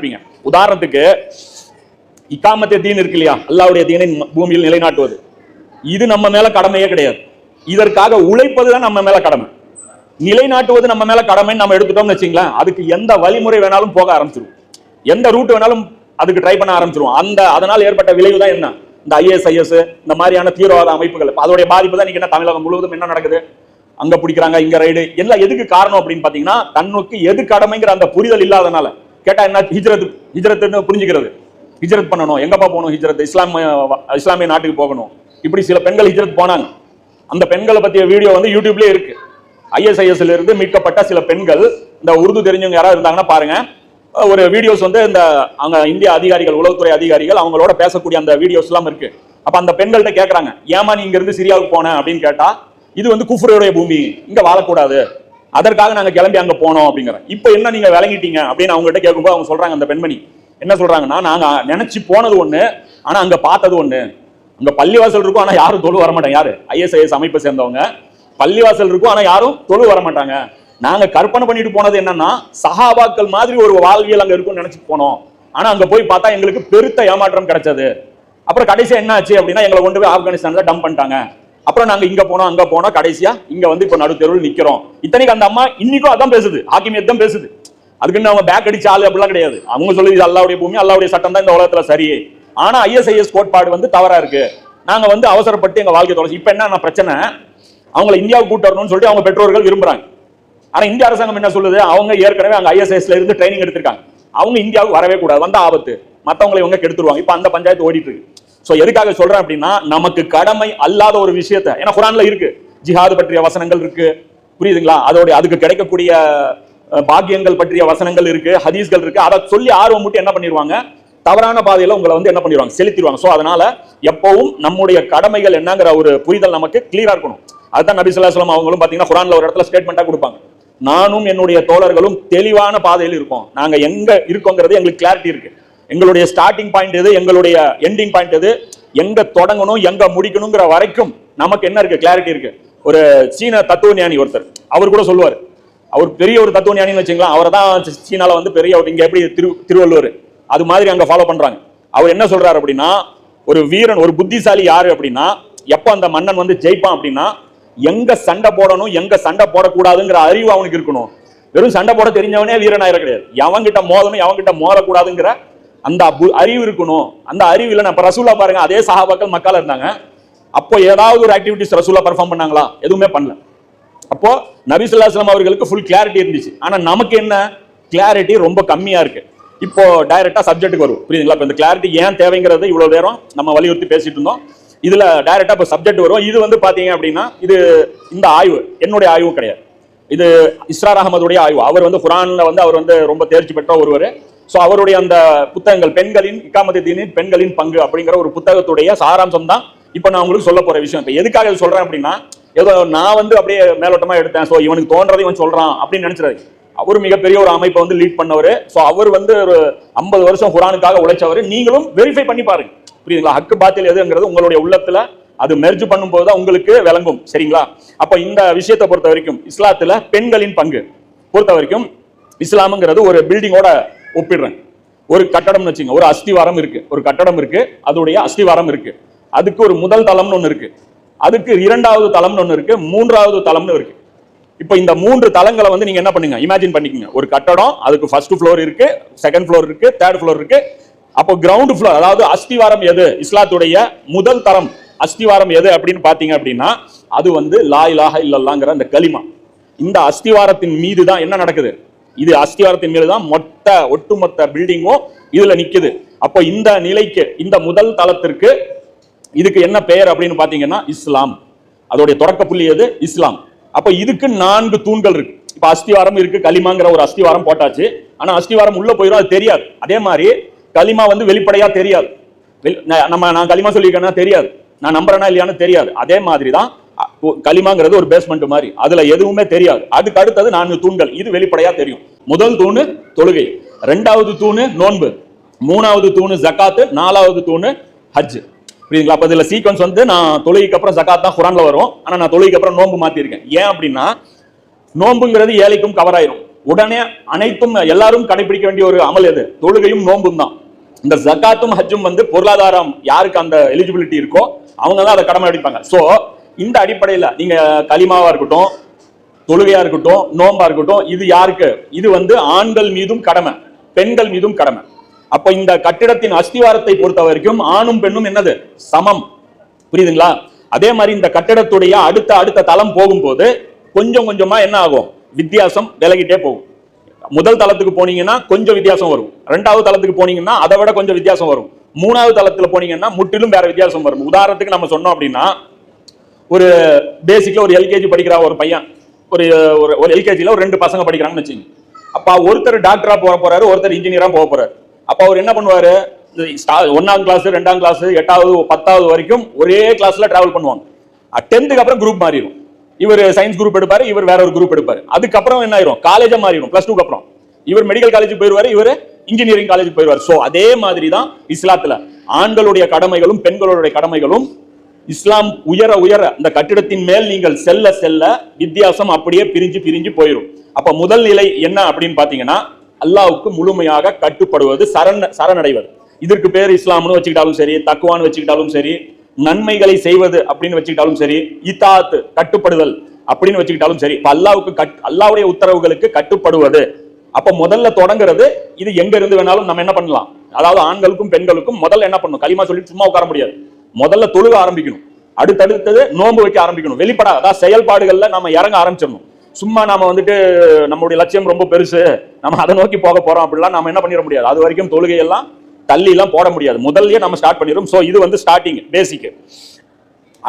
இருப்பீங்க. உதாரணத்துக்கு இக்காமத்தே தீன் இருக்கு இல்லையா? அல்லாவுடைய தீனை பூமியில் நிலைநாட்டுவது. இது நம்ம மேல கடமையே கிடையாது. இதற்காக உழைப்பது தான் நம்ம மேல கடமை. நிலைநாட்டுவது நம்ம மேல கடமைன்னு நம்ம எடுத்துட்டோம்னு வச்சுங்களேன் அதுக்கு எந்த வழிமுறை வேணாலும் போக ஆரம்பிச்சிருவோம் எந்த ரூட் வேணாலும் அதுக்கு ட்ரை பண்ண ஆரம்பிச்சிருவோம் அந்த அதனால் ஏற்பட்ட விளைவு தான் என்ன? இந்த ஐஎஸ் ஐஎஸ் இந்த மாதிரியான தீவிரவாத அமைப்புகள். அதோடைய பாதிப்பு தான் நீங்க என்ன? தமிழகம் முழுவதும் என்ன நடக்குது? அங்க பிடிக்கிறாங்க இங்க ரைடு எல்லாம் எதுக்கு காரணம் அப்படின்னு பாத்தீங்கன்னா தன்னுக்கு எது கடமைங்கிற அந்த புரிதல் இல்லாதனால. கேட்டால் என்ன? ஹிஜ்ரத் ஹிஜ்ரத்துன்னு புரிஞ்சுக்கிறது. ஹிஜ்ரத் பண்ணணும். எங்கப்பா போகணும் ஹிஜ்ரத்? இஸ்லாமிய இஸ்லாமிய நாட்டுக்கு போகணும். இப்படி சில பெண்கள் ஹிஜ்ரத் போனாங்க. அந்த பெண்களை பற்றிய வீடியோ வந்து யூடியூப்லயே இருக்கு. ஐஎஸ்ஐஎஸ்ல இருந்து மீட்கப்பட்ட சில பெண்கள் இந்த உருது தெரிஞ்சவங்க யாராவது இருந்தாங்கன்னா பாருங்க. ஒரு வீடியோஸ் வந்து இந்த அவங்க இந்திய அதிகாரிகள் உளவுத்துறை அதிகாரிகள் அவங்களோட பேசக்கூடிய அந்த வீடியோஸ் எல்லாம் இருக்கு. அப்ப அந்த பெண்கள்கிட்ட கேட்கறாங்க ஏமா நீ இங்க இருந்து சிரியாவுக்கு போன? அப்படின்னு கேட்டா இது வந்து குஃபருடைய பூமி. இங்க வாழக்கூடாது. அதற்காக நாங்க கிளம்பி அங்க போனோம் அப்படிங்கிறேன் இப்போ என்ன நீங்க விளங்கிட்டீங்க அப்படின்னு அவங்ககிட்ட கேட்கும்போது அவங்க சொல்றாங்க அந்த பெண்மணி. என்ன சொல்றாங்கன்னா நாங்க நினைச்சு போனது ஒண்ணு ஆனா அங்க பார்த்தது ஒண்ணு. அங்க பள்ளிவாசல் இருக்கும் ஆனா யாரும் தொழு வரமாட்டாங்க யாரு? ஐஎஸ்ஐஎஸ் அமைப்பை சேர்ந்தவங்க. பள்ளிவாசல் இருக்கும் ஆனா யாரும் தொழு வர மாட்டாங்க. நாங்க கற்பனை பண்ணிட்டு போனது என்னன்னா சஹாபாக்கள் மாதிரி ஒரு வாழ்வியல் அங்க இருக்கும்னு நினைச்சு போனோம். ஆனா அங்க போய் பார்த்தா எங்களுக்கு பெருத்த ஏமாற்றம் கிடைச்சது. அப்புறம் கடைசியா என்ன ஆச்சு அப்படின்னா எங்களை கொண்டு போய் ஆப்கானிஸ்தான்ல டம்ப் பண்ணிட்டாங்க. அப்புறம் நாங்க இங்க போனோம் அங்க போனோம் கடைசியா இங்க வந்து இப்ப நடு தெருவில் நிக்கிறோம். இத்தனைக்கு அந்த அம்மா இன்னைக்கும் அதான் பேசுது. ஆக்கிமியத் தான் பேசுது. அதுக்குன்னு அவங்க பேக் அடிச்ச ஆளு அப்படிலாம் கிடையாது. அவங்க சொல்லுது இது அல்லாவுடைய பூமி அல்லாவுடைய சட்டம் தான் இந்த உலகத்துல சரி. ஆனா ஐஎஸ்ஐஎஸ் கோட்பாடு வந்து தவறா இருக்கு. நாங்க வந்து அவசரப்பட்டு எங்க வாழ்க்கை தொலைச்சு இப்ப என்ன பிரச்சனை? அவங்கள இந்தியாவுக்கு கூட்டு வரணும்னு சொல்லிட்டு அவங்க பெற்றோர்கள் விரும்புறாங்க. ஆனா இந்திய அரசாங்கம் என்ன சொல்லுது? அவங்க ஏற்கனவே அங்க ஐஎஸ்ஐஎஸ்ல இருந்து ட்ரைனிங் எடுத்திருக்காங்க. அவங்க இந்தியாவுக்கு வரவே கூடாது. வந்த ஆபத்து. மத்தவங்களை இவங்க கெடுத்துருவாங்க. இப்ப அந்த பஞ்சாயத்து ஓடிட்டு இருக்கு. ஸோ எதுக்காக சொல்றேன் அப்படின்னா நமக்கு கடமை அல்லாத ஒரு விஷயத்த. ஏன்னா குரான்ல இருக்கு. ஜிஹாது பற்றிய வசனங்கள் இருக்கு. புரியுதுங்களா? அதோட அதுக்கு கிடைக்கக்கூடிய பாக்கியங்கள் பற்றிய வசனங்கள் இருக்கு ஹதீஸ்கள் இருக்கு. அதை சொல்லி ஆர்வம் மட்டும் என்ன பண்ணிடுவாங்க தவறான பாதையில உங்களை வந்து என்ன பண்ணிடுவாங்க செலுத்திடுவாங்க ஸோ அதனால எப்பவும் நம்முடைய கடமைகள் என்னங்கிற ஒரு புரிதல் நமக்கு கிளியரா இருக்கணும். அதுதான் நபி ஸல்லல்லாஹு அவங்களும் பாத்தீங்கன்னா குரான்ல ஒரு இடத்துல ஸ்டேட்மெண்டா கொடுப்பாங்க. நானும் என்னுடைய தோழர்களும் தெளிவான பாதையில் இருக்கோம். நாங்க எங்க இருக்கோங்கிறது எங்களுக்கு கிளாரிட்டி இருக்கு. எங்களுடைய ஸ்டார்டிங் பாயிண்ட் எது? எங்களுடைய எண்டிங் பாயிண்ட் எது? எங்க தொடங்கணும் எங்க முடிக்கணுங்கிற வரைக்கும் நமக்கு என்ன இருக்கு? கிளாரிட்டி இருக்கு. ஒரு சீன தத்துவ ஞானி ஒருத்தர் அவர் கூட சொல்லுவார். அவர் பெரிய ஒரு தத்துவ ஞானின்னு வச்சுக்கலாம் அவரை தான் சீனால வந்து பெரிய அவர் இங்க எப்படி திரு திருவள்ளுவர் அது மாதிரி அங்க ஃபாலோ பண்றாங்க. அவர் என்ன சொல்றாரு அப்படின்னா ஒரு வீரன் ஒரு புத்திசாலி யாரு அப்படின்னா எப்ப அந்த மன்னன் வந்து ஜெயிப்பான் அப்படின்னா எங்க சண்டை போடணும் எங்க சண்டை போடக்கூடாதுங்கிற அறிவு அவனுக்கு இருக்கணும். வெறும் சண்டை போட தெரிஞ்சவனே வீரனாயிர கிடையாது. எவன்கிட்ட மோதணும் எவன்கிட்ட மோதக்கூடாதுங்கிற அந்த அறிவு இருக்கணும். அந்த அறிவு இல்லை நம்ம ரசூலா பாருங்க அதே சகாபாக்கள் மக்கள் இருந்தாங்க. அப்போ ஏதாவது ஒரு ஆக்டிவிட்டிஸ் ரசூலா பர்ஃபார்ம் பண்ணாங்களா? எதுவுமே பண்ணல. அப்போ நபிசுல்லாஸ்லாம் அவர்களுக்கு ஃபுல் கிளாரிட்டி இருந்துச்சு. ஆனால் நமக்கு என்ன? கிளாரிட்டி ரொம்ப கம்மியாக இருக்கு. இப்போ டைரக்டா சப்ஜெக்ட்டுக்கு வரும் புரியுதுங்களா? இப்போ இந்த கிளாரிட்டி ஏன் தேவைங்கிறது இவ்வளோ நேரம் நம்ம வலியுறுத்தி பேசிட்டு இருந்தோம். இதுல டைரக்டா இப்போ சப்ஜெக்ட் வரும் இது வந்து பாத்தீங்க அப்படின்னா இது இந்த ஆய்வு. என்னுடைய ஆய்வு கிடையாது. இது இஸ்ரார் அகமதுடைய ஆய்வு. அவர் வந்து குரான்ல வந்து அவர் வந்து ரொம்ப தேர்ச்சி பெற்ற ஒருவர். ஸோ அவருடைய அந்த புத்தகங்கள் பெண்களின் இக்காமத்து தீனின் பெண்களின் பங்கு அப்படிங்கிற ஒரு புத்தகத்துடைய சாராம்சம் தான் இப்போ நான் உங்களுக்கு சொல்ல போற விஷயம். இப்போ எதுக்காக இது சொல்றேன் அப்படின்னா ஏதோ நான் வந்து அப்படியே மேலோட்டமா எடுத்தேன். ஸோ இவனுக்கு தோன்றதை இவன் சொல்றான் அப்படின்னு நினைச்சிடாது அவர் மிகப்பெரிய ஒரு அமைப்பை வந்து லீட் பண்ணவர். ஸோ அவர் வந்து ஒரு ஐம்பது வருஷம் குரானுக்காக உழைச்சவர். நீங்களும் வெரிஃபை பண்ணி பாருங்க. புரியுதுங்களா? ஹக்கு பாத்தில் எதுங்கிறது உங்களுடைய உள்ளத்துல அது மெர்ஜ் பண்ணும்போது தான் உங்களுக்கு விளங்கும். சரிங்களா? அப்போ இந்த விஷயத்தை பொறுத்த வரைக்கும் இஸ்லாத்துல பெண்களின் பங்கு பொறுத்த வரைக்கும் இஸ்லாமுங்கிறது ஒரு பில்டிங்கோட ஒப்பிடுறேன். ஒரு கட்டடம்னு வச்சுங்க ஒரு அஸ்திவாரம் இருக்கு. ஒரு கட்டடம் இருக்கு அதோடைய அஸ்திவாரம் இருக்கு. அதுக்கு ஒரு முதல் தளம்னு ஒன்று இருக்கு. அதுக்கு இரண்டாவது தளம்னு ஒன்று இருக்கு மூன்றாவது தளம்னு இருக்கு. இப்போ இந்த மூன்று தளங்களை வந்து நீங்க என்ன பண்ணுங்க இமேஜின் பண்ணிக்கங்க. ஒரு கட்டடம் அதுக்கு ஃபர்ஸ்ட் ஃப்ளோர் இருக்கு செகண்ட் ஃப்ளோர் இருக்கு தேர்ட் ஃப்ளோர் இருக்கு. அப்போ கிரவுண்ட் ஃப்ளோர் அதாவது அஸ்திவாரம் எது? இஸ்லாத்துடைய முதல் தரம் அஸ்திவாரம் எது அப்படின்னு பாத்தீங்க அப்படின்னா அது வந்து லா இலாஹ இல்லல்லாங்கிற அந்த களிமா. இந்த அஸ்திவாரத்தின் மீது தான் என்ன நடக்குது? இது அஸ்திவாரத்தின் மீது தான் மொத்த ஒட்டுமொத்த பில்டிங்கும் இதுல நிக்குது. அப்போ இந்த நிலைக்கு இந்த முதல் தளத்திற்கு இதுக்கு என்ன பெயர் அப்படின்னு பாத்தீங்கன்னா இஸ்லாம். அதோடைய தொடக்க புள்ளி எது? இஸ்லாம். அப்ப இதுக்கு நான்கு தூண்கள் இருக்கு. இப்ப அஸ்திவாரம் இருக்கு களிமாங்கிற ஒரு அஸ்திவாரம் போட்டாச்சு. ஆனா அஸ்திவாரம் உள்ள போயிடும் அது தெரியாது. அதே மாதிரி களிமா வந்து வெளிப்படையா தெரியாது. வெளி- நம்ம நான் களிமா சொல்லியிருக்கேன்னா தெரியாது. நான் நம்புறேனா இல்லையான்னு தெரியாது. அதே மாதிரி தான் களிமாங்கிறது ஒரு பேஸ்மெண்ட் மாதிரி. அதுல எதுவுமே தெரியாது. அதுக்கு அடுத்தது நான்கு தூண்கள். இது வெளிப்படையா தெரியும். முதல் தூணு தொழுகை. ரெண்டாவது தூணு நோன்பு. மூணாவது தூணு ஜக்காத்து நாலாவது தூணு ஹஜ் புரியுதுங்களா? அப்ப இதுல சீக்வன்ஸ் வந்து நான் தொழுகைக்கு அப்புறம் ஜக்காத் தான் குரான்ல வரும். ஆனா நான் தொழுகைக்கு அப்புறம் நோன்பு மாத்திருக்கேன். ஏன் அப்படின்னா நோன்புங்கிறது ஏழைக்கும் கவர் ஆயிரும். உடனே அனைத்தும் எல்லாரும் கடைபிடிக்க வேண்டிய ஒரு அமல் எது? தொழுகையும் நோன்பும் தான். இந்த ஜக்காத்தும் ஹஜ்ஜும் வந்து பொருளாதாரம் யாருக்கு அந்த எலிஜிபிலிட்டி இருக்கோ அவங்க தான் அதை கடமை அடிப்பாங்க. சோ இந்த அடிப்படையில் நீங்க களிமாவா இருக்கட்டும் தொழுகையா இருக்கட்டும் நோம்பா இருக்கட்டும் இது யாருக்கு? இது வந்து ஆண்கள் மீதும் கடமை பெண்கள் மீதும் கடமை. அப்ப இந்த கட்டிடத்தின் அஸ்திவாரத்தை பொறுத்த வரைக்கும் ஆணும் பெண்ணும் என்னது? சமம். புரியுதுங்களா? அதே மாதிரி இந்த கட்டிடத்துடைய அடுத்த அடுத்த தளம் போகும்போது கொஞ்சம் கொஞ்சமா என்ன ஆகும்? வித்தியாசம் விலகிட்டே போகும். முதல் தளத்துக்கு போனீங்கன்னா கொஞ்சம் வித்தியாசம் வரும். ரெண்டாவது தளத்துக்கு போனீங்கன்னா அதை விட கொஞ்சம் வித்தியாசம் வரும். மூணாவது தளத்துல போனீங்கன்னா முற்றிலும் வேற வித்தியாசம் வரும். உதாரணத்துக்கு நம்ம சொன்னோம் அப்படின்னா ஒரு பேசிக்கில் ஒரு எல்கேஜி படிக்கிற ஒரு பையன். ஒரு ஒரு ஒரு எல்கேஜியில் ஒரு ரெண்டு பசங்க படிக்கிறாங்கன்னு வச்சுங்க. அப்போ ஒருத்தர் டாக்டராக போக போகிறாரு ஒருத்தர் இன்ஜினியராக போக போகிறாரு அப்போ அவர் என்ன பண்ணுவாரு? ஒன்றாம் கிளாஸ் ரெண்டாம் கிளாஸ் எட்டாவது பத்தாவது வரைக்கும் ஒரே கிளாஸில் ட்ராவல் பண்ணுவாங்க. டென்த்துக்கு அப்புறம் குரூப் மாறிடும் இவர் சயின்ஸ் குரூப் எடுப்பார் இவர் வேற ஒரு குரூப் எடுப்பார். அதுக்கப்புறம் என்ன ஆயிரும்? காலேஜாக மாறிடும் ப்ளஸ் டூக்கு அப்புறம். இவர் மெடிக்கல் காலேஜ் போயிருவாரு இவர் இன்ஜினியரிங் காலேஜ் போயிருவார். ஸோ அதே மாதிரி தான் இஸ்லாத்தில். ஆண்களுடைய கடமைகளும் பெண்களுடைய கடமைகளும் இஸ்லாம் உயர உயர இந்த கட்டிடத்தின் மேல் நீங்கள் செல்ல செல்ல வித்தியாசம் அப்படியே பிரிஞ்சு பிரிஞ்சு போயிடும் அப்ப முதல் நிலை என்ன அப்படின்னு பாத்தீங்கன்னா அல்லாவுக்கு முழுமையாக கட்டுப்படுவது சரண் சரணடைவது. இதற்கு பேர் இஸ்லாம்னு வச்சுக்கிட்டாலும் சரி தக்குவான்னு வச்சுக்கிட்டாலும் சரி நன்மைகளை செய்வது அப்படின்னு வச்சுக்கிட்டாலும் சரி இத்தாத்து கட்டுப்படுதல் அப்படின்னு வச்சுக்கிட்டாலும் சரி இப்ப அல்லாவுக்கு கட் அல்லாவுடைய உத்தரவுகளுக்கு கட்டுப்படுவது. அப்ப முதல்ல தொடங்குறது இது எங்க இருந்து வேணாலும் நம்ம என்ன பண்ணலாம். அதாவது ஆண்களுக்கும் பெண்களுக்கும் முதல்ல என்ன பண்ணணும்? களிமா சொல்லிட்டு சும்மா உட்கார முடியாது. முதல்ல தொழுக ஆரம்பிக்கணும். அடுத்தடுத்தது நோன்பு வைக்க ஆரம்பிக்கணும். வெளிப்படா அதாவது செயல்பாடுகள்ல நம்ம இறங்க ஆரம்பிச்சிடணும். சும்மா நாம வந்துட்டு நம்மளுடைய லட்சியம் ரொம்ப பெருசு. நம்ம அதை நோக்கி போக போறோம் அப்படிலாம் நம்ம என்ன பண்ணிட முடியாது. அது வரைக்கும் தொழுகையெல்லாம் தள்ளி எல்லாம் போட முடியாது. முதல்லயே நம்ம ஸ்டார்ட் பண்ணிடும் ஸோ இது வந்து ஸ்டார்டிங் பேசிக்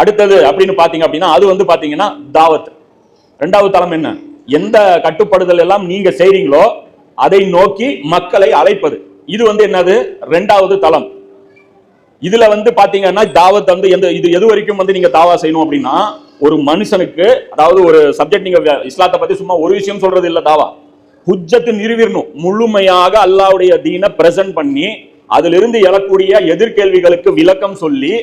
அடுத்தது அப்படின்னு பாத்தீங்க அப்படின்னா அது வந்து பாத்தீங்கன்னா தாவத். ரெண்டாவது தளம் என்ன? எந்த கட்டுப்படுதல் எல்லாம் நீங்க செய்றீங்களோ அதை நோக்கி மக்களை அழைப்பது. இது வந்து என்னது? ரெண்டாவது தளம். இதுல வந்து பாத்தீங்கன்னா தாவத் வந்து எந்த இது எது வரைக்கும் வந்து நீங்க தாவா செய்யணும் அப்படின்னா ஒரு மனுஷனுக்கு அதாவது ஒரு சப்ஜெக்ட் நீங்க இஸ்லாத்தை பத்தி சும்மா ஒரு விஷயம் சொல்றது இல்ல தாவா. ஹுஜத்து நிறுவிடணும். முழுமையாக அல்லாஹ்வுடைய தீனை பிரசன்ட் பண்ணி அதிலிருந்து எழக்கூடிய எதிர்கேள்விகளுக்கு விளக்கம் சொல்லி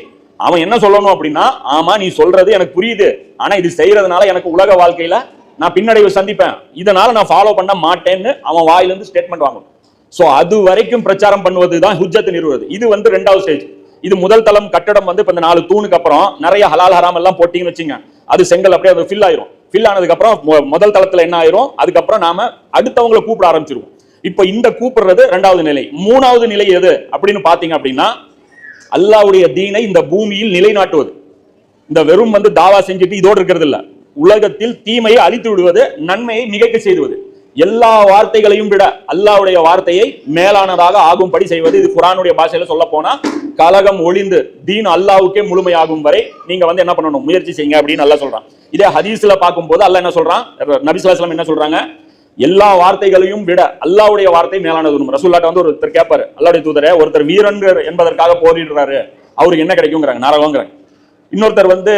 அவன் என்ன சொல்லணும் அப்படின்னா ஆமா நீ சொல்றது எனக்கு புரியுது. ஆனா இது செய்யறதுனால எனக்கு உலக வாழ்க்கையில நான் பின்னடைவு சந்திப்பேன். இதனால நான் ஃபாலோ பண்ண மாட்டேன்னு அவன் வாயிலிருந்து ஸ்டேட்மெண்ட் வாங்கணும். ஸோ அது வரைக்கும் பிரச்சாரம் பண்ணுவது தான் ஹுஜத்தை நிறுவது இது வந்து ரெண்டாவது ஸ்டேஜ் இது முதல் தளம் கட்டடம் வந்து இப்ப இந்த நாலு தூணுக்கு அப்புறம் நிறைய ஹலால் ஹராம் எல்லாம் போட்டிங்கன்னு வச்சுங்க. அது செங்கல் அப்படியே அது ஃபில் ஆயிரும். ஃபில் ஆனதுக்கு அப்புறம் முதல் தளத்துல என்ன ஆயிரும்? அதுக்கப்புறம் நாம அடுத்தவங்களை கூப்பிட ஆரம்பிச்சிருவோம். இப்போ இந்த கூப்பிடுறது ரெண்டாவது நிலை. மூணாவது நிலை எது அப்படின்னு பாத்தீங்க அப்படின்னா அல்லாவுடைய தீனை இந்த பூமியில் நிலைநாட்டுவது. இந்த வெறும் வந்து தாவா செஞ்சுட்டு இதோடு இருக்கிறது இல்ல உலகத்தில் தீமையை அழித்து விடுவது நன்மையை மிகைக்க செய்துவது. எல்லா வார்த்தைகளையும் விட அல்லாவுடைய வார்த்தையை மேலானதாக ஆகும்படி செய்வது இது குரானுடைய பாஷையில சொல்ல போனா கலகம் ஒளிந்து தீன் அல்லாவுக்கே முழுமையாகும் வரை நீங்க வந்து என்ன பண்ணணும்? முயற்சி செய்யுங்க அப்படின்னு நல்லா சொல்றான். இதே ஹதீஸ்ல பார்க்கும்போது அல்ல என்ன சொல்றான்? நபிசுல்லாஸ்லாம் என்ன சொல்றாங்க? எல்லா வார்த்தைகளையும் விட அல்லாவுடைய வார்த்தை மேலானது ரசூல்லாட்ட வந்து ஒருத்தர் கேட்பாரு. அல்லாவுடைய தூதரை ஒருத்தர் வீரன் என்பதற்காக போரிடுறாரு. அவருக்கு என்ன கிடைக்குங்கிறாங்க நரகங்கிறாங்க இன்னொருத்தர் வந்து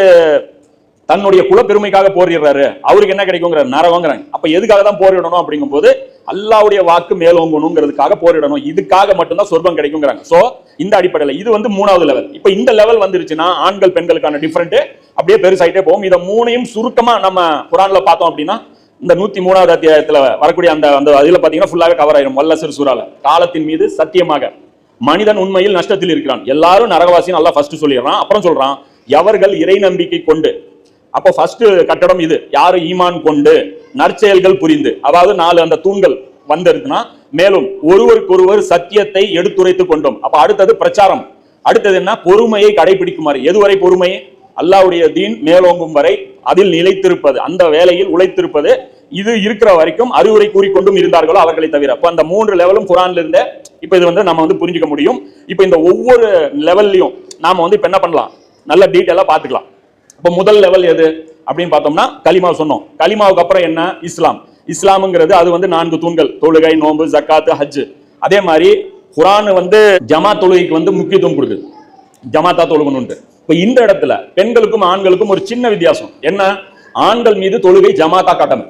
தன்னுடைய குலப்பெருமைக்காக போரிடுறாரு. அவருக்கு என்ன கிடைக்குங்கிற நரவங்கிறாங்க அப்ப எதுக்காக தான் போரிடணும் அப்படிங்கும்போது அல்லாவுடைய வாக்கு மேலோங்கணுங்கிறதுக்காக போரிடணும். இதுக்காக மட்டும்தான் சொர்க்கம் கிடைக்குங்கிறாங்க. சோ இந்த அடிப்படையில் இது வந்து மூணாவது லெவல் இப்ப இந்த லெவல் வந்துருச்சுன்னா ஆண்கள் பெண்களுக்கான டிஃபரெண்ட் அப்படியே பெருசாயிட்டே போகும். இதை மூணையும் சுருக்கமா நம்ம குரான்ல பார்த்தோம் அப்படின்னா இந்த நூத்தி மூணாவது அத்தியாயத்துல வரக்கூடிய அந்த அந்த அதுல பாத்தீங்கன்னா ஃபுல்லாவே கவர் ஆயிரும். வல்லசர் சூறால. காலத்தின் மீது சத்தியமாக. மனிதன் உண்மையில் நஷ்டத்தில் இருக்கிறான். எல்லாரும் நரகவாசின்னு நல்லா ஃபர்ஸ்ட் சொல்லிடுறான். அப்புறம் சொல்றான் எவர்கள் இறை நம்பிக்கை கொண்டு அப்போ ஃபர்ஸ்ட் கட்டடம் இது. யாரு ஈமான் கொண்டு நற்செயல்கள் புரிந்து. அதாவது நாலு அந்த தூண்கள் வந்திருக்குன்னா மேலும் ஒருவருக்கொருவர் சத்தியத்தை எடுத்துரைத்துக் கொண்டோம். அப்ப அடுத்தது பிரச்சாரம். அடுத்தது என்ன? பொறுமையை கடைபிடிக்குமாறு. எதுவரை பொறுமை அல்லாவுடைய தீன் மேலோங்கும் வரை அதில் நிலைத்திருப்பது அந்த வேலையில் உழைத்திருப்பது. இது இருக்கிற வரைக்கும் அறிவுரை கூறிக்கொண்டும் இருந்தார்களோ அவர்களை தவிர. அப்ப அந்த மூன்று லெவலும் குரான்ல இருந்த இப்ப இது வந்து நம்ம வந்து புரிஞ்சுக்க முடியும். இப்ப இந்த ஒவ்வொரு லெவல்லையும் நாம வந்து இப்ப என்ன பண்ணலாம்? நல்ல டீட்டெயிலா பாத்துக்கலாம் இப்போ முதல் லெவல் எது? அப்படின்னு பார்த்தோம்னா கலிமா சொன்னோம். கலிமாவுக்கு அப்புறம் என்ன? இஸ்லாம். இஸ்லாம்ங்கிறது அது வந்து நான்கு தூண்கள். தொழுகை நோன்பு ஜக்காத்து ஹஜ். அதே மாதிரி குரான் வந்து ஜமா தொழுகைக்கு வந்து முக்கியத்துவம் கொடுக்குது. ஜமாத்தா தொழுகணும்ட்டு இப்போ இந்த இடத்துல பெண்களுக்கும் ஆண்களுக்கும் ஒரு சின்ன வித்தியாசம். என்ன? ஆண்கள் மீது தொழுகை ஜமாத்தா கட்டணம்.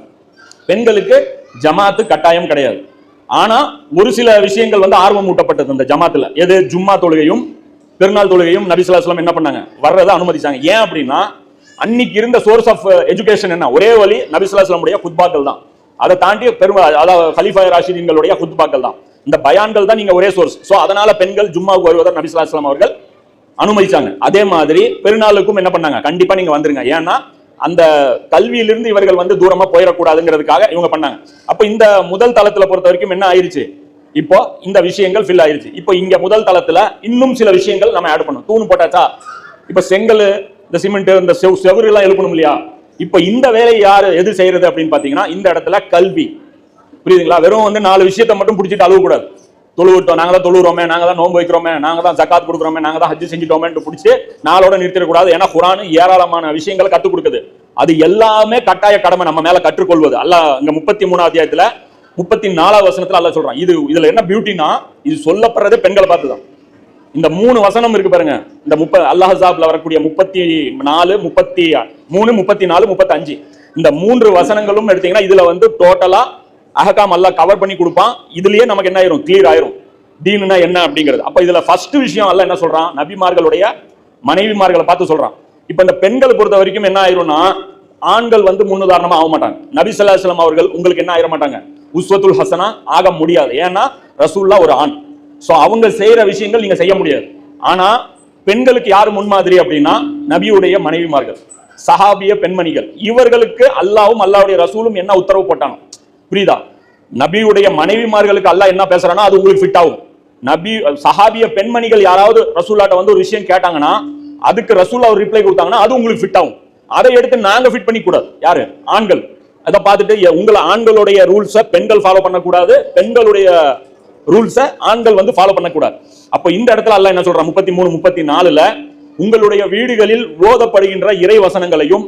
பெண்களுக்கு ஜமாத்து கட்டாயம் கிடையாது. ஆனா ஒரு சில விஷயங்கள் வந்து ஆர்வம் ஊட்டப்பட்டது அந்த ஜமாத்துல. எது? ஜும்மா தொழுகையும் பெருநாள் தொழுகையும் நபிசுல்லாஸ்லாம் என்ன பண்ணாங்க? வர்றதை அனுமதிச்சாங்க. ஏன் அப்படின்னா அன்னைக்கு இருந்த சோர்ஸ் ஆஃப் எஜுகேஷன் என்ன? ஒரே வழி நபிசுல்லாஸ்லாமுடைய குத்பாக்கள் தான். அதை தாண்டி பெரும் அதாவது ஹலிஃபா ராஷிதீன்களுடைய குத்பாக்கள் தான். இந்த பயான்கள் தான் நீங்க ஒரே சோர்ஸ் சோ அதனால பெண்கள் ஜும்மாவுக்கு வருவதை நபி ஸல்லல்லாஹு அவர்கள் அனுமதிச்சாங்க. அதே மாதிரி பெருநாளுக்கும் என்ன பண்ணாங்க? கண்டிப்பா நீங்க வந்துருங்க. ஏன்னா அந்த கல்வியிலிருந்து இவர்கள் வந்து தூரமா போயிடக்கூடாதுங்கிறதுக்காக இவங்க பண்ணாங்க. அப்ப இந்த முதல் தளத்துல பொறுத்த வரைக்கும் என்ன ஆயிருச்சு? இப்போ இந்த விஷயங்கள் ஃபில் ஆயிருச்சு. இப்போ இங்க முதல் தளத்துல இன்னும் சில விஷயங்கள் நம்ம ஆட் பண்ணணும். தூண் போட்டாச்சா? இப்போ செங்கல் இந்த சிமெண்ட் இந்த செவ் செவுரு எல்லாம் எழுப்பணும் இல்லையா? இப்போ இந்த வேலையை யார் எது செய்யறது அப்படின்னு பாத்தீங்கன்னா இந்த இடத்துல கல்வி. புரியுதுங்களா? வெறும் வந்து நாலு விஷயத்தை மட்டும் பிடிச்சிட்டு அழுவக்கூடாது தொழுவிட்டோம் நாங்க தான் தொழுகிறோமே நாங்க தான் நோன்பு வைக்கிறோமே நாங்க தான் ஜக்காத் கொடுக்குறோமே நாங்க தான் ஹஜ் செஞ்சுட்டோமேன்னு பிடிச்சி நாளோட நிறுத்திடக்கூடாது. ஏன்னா குரானு ஏராளமான விஷயங்களை கற்றுக் கொடுக்குது. அது எல்லாமே கட்டாய கடமை நம்ம மேல கற்றுக்கொள்வது. அல்ல இங்க முப்பத்தி மூணாவது அத்தியாயத்துல முப்பத்தி நாலாவது வசனத்துல அல்ல சொல்றான். இது இதுல என்ன பியூட்டினா இது சொல்லப்படுறதே பெண்களை பார்த்து தான் இந்த மூணு வசனம் இருக்கு பாருங்க. இந்த முப்ப அல்லாஹாப்ல வரக்கூடிய முப்பத்தி நாலு முப்பத்தி மூணு முப்பத்தி நாலு முப்பத்தி அஞ்சு இந்த மூன்று வசனங்களும் எடுத்தீங்கன்னா இதுல வந்து டோட்டலா அஹகாம் அல்லாஹ் கவர் பண்ணி கொடுப்பான். இதுலயே நமக்கு என்ன ஆயிரும்? கிளியர் ஆயிரும். தீனுனா என்ன அப்படிங்கிறது. அப்ப இதுல ஃபர்ஸ்ட் விஷயம் அல்ல என்ன சொல்றான்? நபிமார்களுடைய மனைவிமார்களை பார்த்து சொல்றான். இப்ப இந்த பெண்களை பொறுத்த வரைக்கும் என்ன ஆயிரும்னா ஆண்கள் வந்து முன்னுதாரணமா ஆக மாட்டாங்க. நபி ஸல்லல்லாஹு அவர்கள் உங்களுக்கு என்ன ஆயிட மாட்டாங்க? உஸ்வத்துல் ஹசனா ஆக முடியாது. ஏன்னா ரசூல்லா ஒரு ஆண். ஸோ அவங்க செய்யற விஷயங்கள் நீங்க செய்ய முடியாது. ஆனா பெண்களுக்கு யார் முன்மாதிரி அப்படின்னா நபியுடைய மனைவிமார்கள் சஹாபிய பெண்மணிகள். இவர்களுக்கு அல்லாவும் அல்லாவுடைய ரசூலும் என்ன உத்தரவு போட்டாங்க? புரியுதா? நபியுடைய மனைவிமார்களுக்கு அல்லாஹ் என்ன பேசுறானா அது உங்களுக்கு ஃபிட் ஆகும். நபி சஹாபிய பெண்மணிகள் யாராவது ரசூல்லாட்ட வந்து ஒரு விஷயம் கேட்டாங்கன்னா அதுக்கு ரசூல்லா ஒரு ரிப்ளை கொடுத்தாங்கன்னா அது உங்களுக்கு ஃபிட் ஆகும். அதை எடுத்து நாங்க ஃபிட் பண்ணி கூடாது யாரு? ஆண்கள். அதை பார்த்துட்டு உங்களை ஆண்களுடைய ரூல்ஸை பெண்கள் ஃபாலோ பண்ணக்கூடாது. பெண்களுடைய ரூல்ஸை ஆண்கள் வந்து ஃபாலோ பண்ணக்கூடாது. அப்போ இந்த இடத்துல அல்லாஹ் என்ன சொல்றான்? முப்பத்தி மூணு முப்பத்தி நாலுல உங்களுடைய வீடுகளில் ஓதப்படுகின்ற இறை வசனங்களையும்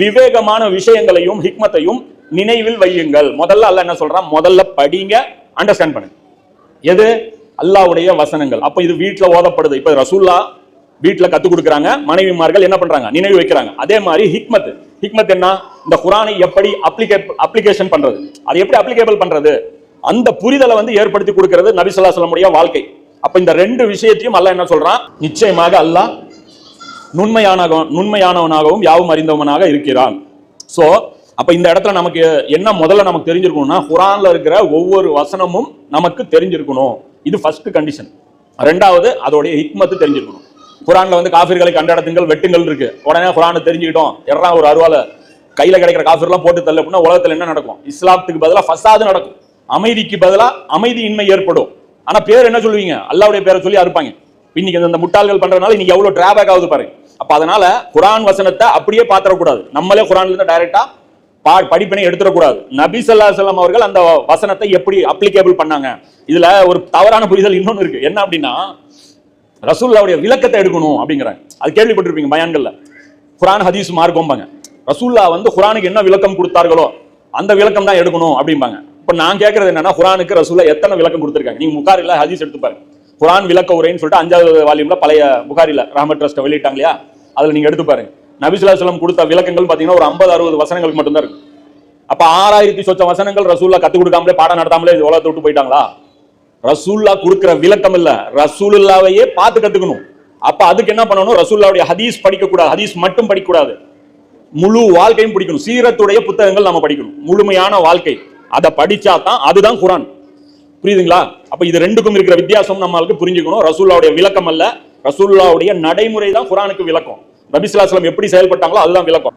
விவேகமான விஷயங்களையும் ஹிக்மத்தையும் நினைவில் வையுங்கள். முதல்ல அல்லாஹ் என்ன சொல்றான்? முதல்ல படிங்க அண்டர்ஸ்டாண்ட் பண்ணுங்க. எது? அல்லாவுடைய வசனங்கள். அப்ப இது வீட்டில் ஓதப்படுது. இப்ப ரசூல்லா வீட்டில் கற்றுக் கொடுக்குறாங்க மனைவிமார்கள் என்ன பண்றாங்க? நினைவு வைக்கிறாங்க. அதே மாதிரி ஹிக்மத். ஹிக்மத் என்ன? இந்த குரானை எப்படி அப்ளிகே அப்ளிகேஷன் பண்றது? அதை எப்படி அப்ளிகேபிள் பண்றது? அந்த புரிதலை வந்து ஏற்படுத்தி கொடுக்கிறது நபி ஸல்லல்லாஹு வாழ்க்கை. அப்ப இந்த ரெண்டு விஷயத்தையும் அல்ல என்ன சொல்றான்? நிச்சயமாக அல்லாஹ் நுண்மையான நுண்மையானவனாகவும் யாவும் அறிந்தவனாக இருக்கிறான். சோ அப்ப இந்த இடத்துல நமக்கு என்ன முதல்ல நமக்கு தெரிஞ்சிருக்கணும்னா குரான்ல இருக்கிற ஒவ்வொரு வசனமும் நமக்கு தெரிஞ்சிருக்கணும். இது ஃபர்ஸ்ட் கண்டிஷன் ரெண்டாவது அதோடைய ஹிக்மத்து தெரிஞ்சிருக்கணும். குரான்ல வந்து காஃபிர்களை கண்டடத்துங்கள் வெட்டுங்கள் இருக்கு. உடனே குரானை தெரிஞ்சுக்கிட்டோம். எறா ஒரு அருவால கையில கிடைக்கிற காஃபிர்லாம் போட்டு தள்ள. அப்படின்னா உலகத்துல என்ன நடக்கும்? இஸ்லாத்துக்கு பதிலாக ஃபசாது நடக்கும். அமைதிக்கு பதிலாக அமைதியின்மை ஏற்படும். ஆனா பேர் என்ன சொல்லுவீங்க? அல்லாவுடைய பேரை சொல்லி அறுப்பாங்க. இன்னைக்கு இந்த முட்டாள்கள் பண்றதுனால இன்னைக்கு எவ்வளவு டிராபேக் ஆகுது பாருங்க அப்ப அதனால குரான் வசனத்தை அப்படியே பாத்திரக்கூடாது நம்மளே குரான்ல இருந்து டைரக்டா பா படிப்பினை எடுத்துடக்கூடாது. நபி ஸல்லல்லாஹு அலைஹி அவர்கள் அந்த வசனத்தை எப்படி அப்ளிகேபிள் பண்ணாங்க? இதுல ஒரு தவறான புரிதல் இன்னொன்று இருக்கு. என்ன அப்படின்னா ரசூல்லாவுடைய விளக்கத்தை எடுக்கணும் அப்படிங்கிறாங்க. அது கேள்விப்பட்டிருப்பீங்க பயான்கள்ல. குரான் ஹதீஸ் மார்க்கம்பாங்க. ரசூல்லா வந்து குரானுக்கு என்ன விளக்கம் கொடுத்தார்களோ அந்த விளக்கம் தான் எடுக்கணும் அப்படிம்பாங்க. இப்ப நான் கேட்கறது என்னன்னா குரானுக்கு ரசூல்லா எத்தனை விளக்கம் கொடுத்துருக்காங்க? நீங்க முகாரில ஹதீஸ் எடுத்து பாருங்க. குரான் விளக்க உரைன்னு சொல்லிட்டு அஞ்சாவது வால்யூம்ல பழைய புகாரில ராம ட்ரஸ்ட் வெளியிட்டாங்க இல்லையா அதுல நீங்க எடுத்து பாருங்க. நபிசுல்லா சொல்லம் கொடுத்த விளக்கங்கள் பாத்தீங்கன்னா ஒரு 50 அறுபது வசனங்களுக்கு மட்டும்தான் இருக்கு. அப்ப ஆறாயிரத்தி சொச்ச வசனங்கள் ரசூல்லா கத்து கொடுக்காமலே பாடம் நடத்தாமலே உலகத்தை விட்டு போயிட்டாங்களா? ரசூல்லா கொடுக்கிற விளக்கம் இல்ல ரசூலுல்லாவையே பார்த்து கத்துக்கணும். அப்ப அதுக்கு என்ன பண்ணணும்? ரசூல்லாவுடைய ஹதீஸ் படிக்க கூடாது ஹதீஸ் மட்டும் படிக்க கூடாது முழு வாழ்க்கையும் படிக்கணும். சீரத்துடைய புத்தகங்கள் நம்ம படிக்கணும். முழுமையான வாழ்க்கை. அதை படிச்சா தான் அதுதான் குரான். புரியுதுங்களா? அப்ப இது ரெண்டுக்கும் இருக்கிற வித்தியாசம் நம்மளுக்கு புரிஞ்சுக்கணும். ரசூல்லாவுடைய விளக்கம் அல்ல ரசூல்லாவுடைய நடைமுறை தான் குரானுக்கு விளக்கம் நபிசுல்லாஸ்லம் எப்படி செயல்பட்டாங்களோ அதுதான் விளக்கம்.